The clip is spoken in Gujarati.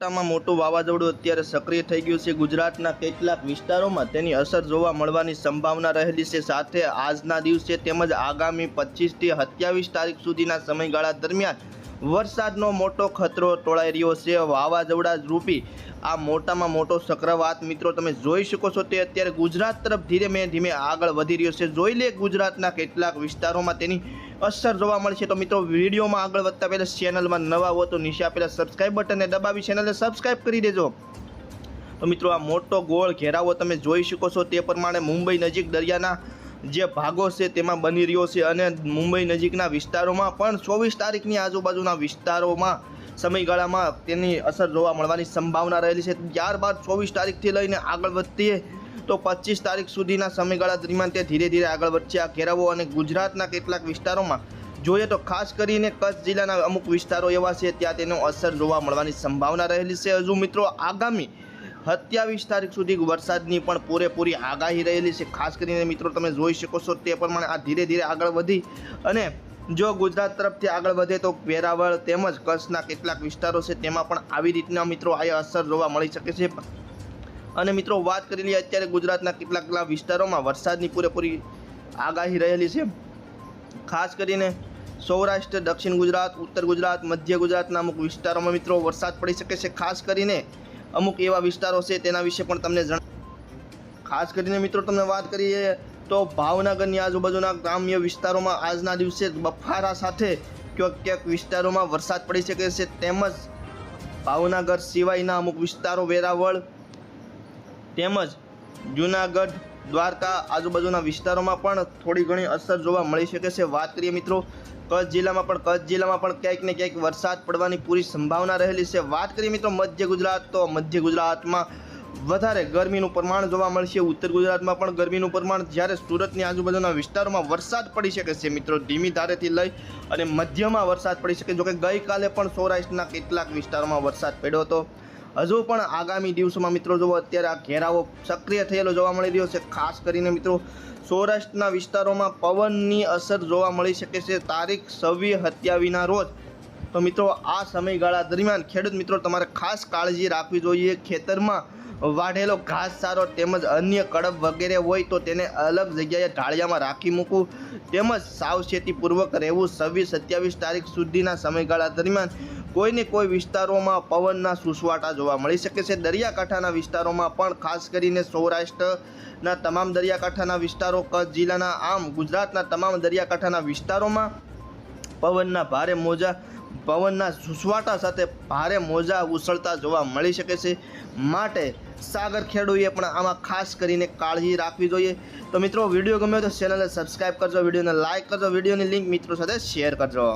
મોટામાં મોટું વાવાઝોડું અત્યારે સક્રિય થઈ ગયું છે. ગુજરાતના કેટલાક વિસ્તારોમાં તેની અસર જોવા મળવાની સંભાવના રહેલી છે. સાથે આજના દિવસે તેમજ આગામી પચીસથી સત્યાવીસ તારીખ સુધીના સમયગાળા દરમિયાન વરસાદનો મોટો ખતરો ટોળાઈ રહ્યો છે. વાવાઝોડા રૂપી આ મોટામાં મોટો ચક્રવાત મિત્રો તમે જોઈ શકો છો તે અત્યારે ગુજરાત તરફ ધીમે ધીમે આગળ વધી રહ્યો છે. જોઈ લે ગુજરાતના કેટલાક વિસ્તારોમાં તેની અસર જોવા મળશે તો મિત્રો વિડીયોમાં આગળ વધતા પહેલાં ચેનલમાં નવા હો તો નીચે આપેલા સબસ્ક્રાઈબ બટનને દબાવી ચેનલને સબસ્ક્રાઈબ કરી દેજો. તો મિત્રો આ મોટો ગોળ ઘેરાવો તમે જોઈ શકો છો તે પ્રમાણે મુંબઈ નજીક દરિયાના જે ભાગો છે તેમાં બની રહ્યો છે. અને મુંબઈ નજીકના વિસ્તારોમાં પણ ચોવીસ તારીખની આજુબાજુના વિસ્તારોમાં સમયગાળામાં તેની અસર જોવા મળવાની સંભાવના રહેલી છે. ત્યારબાદ ચોવીસ તારીખથી લઈને આગળ વધતી તો પચીસ તારીખ સુધીના સમયગાળા દરમિયાન તે ધીરે ધીરે આગળ વધશે. આ ઘેરાવો અને ગુજરાતના કેટલાક વિસ્તારોમાં જોઈએ તો ખાસ કરીને કચ્છ જિલ્લાના અમુક વિસ્તારો એવા છે ત્યાં તેનો અસર જોવા મળવાની સંભાવના રહેલી છે. હજુ મિત્રો આગામી સત્યાવીસ તારીખ સુધી વરસાદની પણ પૂરેપૂરી આગાહી રહેલી છે. ખાસ કરીને મિત્રો તમે જોઈ શકો છો તે પ્રમાણે આ ધીરે ધીરે આગળ વધી અને જો ગુજરાત તરફથી આગળ વધે તો વેરાવળ તેમજ કચ્છના કેટલાક વિસ્તારો છે તેમાં પણ આવી રીતના મિત્રો આ અસર જોવા મળી શકે છે. અને મિત્રો વાત કરી લઈએ અત્યારે ગુજરાતના કેટલાક વિસ્તારોમાં વરસાદની પૂરેપૂરી આગાહી રહેલી છે. ખાસ કરીને સૌરાષ્ટ્ર, દક્ષિણ ગુજરાત, ઉત્તર ગુજરાત, મધ્ય ગુજરાતના અમુક વિસ્તારોમાં મિત્રો વરસાદ પડી શકે છે. ખાસ કરીને અમુક એવા વિસ્તારો છે તેના વિશે પણ તમને જણ ખાસ કરીને મિત્રો તમને વાત કરીએ તો ભાવનગરની આજુબાજુના ગ્રામ્ય વિસ્તારોમાં આજના દિવસે બફારા સાથે ક્યાંક ક્યાંક વિસ્તારોમાં વરસાદ પડી શકે છે. તેમજ ભાવનગર સિવાયના અમુક વિસ્તારો વેરાવળ તેમજ જુનાગઢ, દ્વારકા આજુબાજુના વિસ્તારોમાં પણ થોડી ઘણી અસર જોવા મળી શકે છે. વાત કરીએ મિત્રો કચ્છ જિલ્લામાં પણ, કચ્છ જિલ્લામાં પણ ક્યાંક ને ક્યાંક વરસાદ પડવાની પૂરી સંભાવના રહેલી છે. વાત કરીએ મિત્રો મધ્ય ગુજરાત, તો મધ્ય ગુજરાતમાં વધારે ગરમીનું પ્રમાણ જોવા મળશે. ઉત્તર ગુજરાતમાં પણ ગરમીનું પ્રમાણ જ્યારે સુરતની આજુબાજુના વિસ્તારોમાં વરસાદ પડી શકે છે મિત્રો. ધીમી ધારેથી લઈ અને મધ્યમાં વરસાદ પડી શકે. જોકે ગઈકાલે પણ સૌરાષ્ટ્રના કેટલાક વિસ્તારોમાં વરસાદ પડ્યો હતો. હજુ પણ આગામી દિવસોમાં મિત્રો જોવો અત્યારે આ ઘેરાવો સક્રિય થયેલો જોવા મળી રહ્યો છે. ખાસ કરીને મિત્રો, સૌરાષ્ટ્રના વિસ્તારોમાં પવનની અસર જોવા મળી શકે છે. તારીખ છવ્વીસ વિના રોજ. તો મિત્રો, આ સમયગાળા દરમિયાન ખેડૂત મિત્રો, તમારે ખાસ કાળજી રાખવી જોઈએ. ખેતરમાં વાઢેલો ઘાસ સારો તેમજ અન્ય કડબ વગેરે હોય તો તેને અલગ જગ્યાએ ઢાળિયામાં રાખી મૂકવું તેમજ સાવચેતીપૂર્વક રહેવું છવ્વીસ સત્યાવીસ તારીખ સુધીના સમયગાળા દરમિયાન કોઈને કોઈ વિસ્તારોમાં પવનના સુસવાટા જોવા મળી શકે છે. દરિયાકાંઠાના વિસ્તારોમાં પણ ખાસ કરીને સૌરાષ્ટ્રના તમામ દરિયાકાંઠાના વિસ્તારો કચ્છ જિલ્લાના આમ ગુજરાતના તમામ દરિયાકાંઠાના વિસ્તારોમાં પવનના ભારે મોજા પવનના ઝુસવાટા સાથે ભારે મોજા ઉછળતા જોવા મળી શકે છે. માટે સાગર ખેડૂએ પણ આમાં ખાસ કરીને કાળજી રાખવી જોઈએ. તો મિત્રો, વીડિયો ગમ્યો તો ચેનલને સબસ્ક્રાઈબ કરજો, વિડીયોને લાઇક કરજો, વિડીયોની લિંક મિત્રો સાથે શેર કરજો.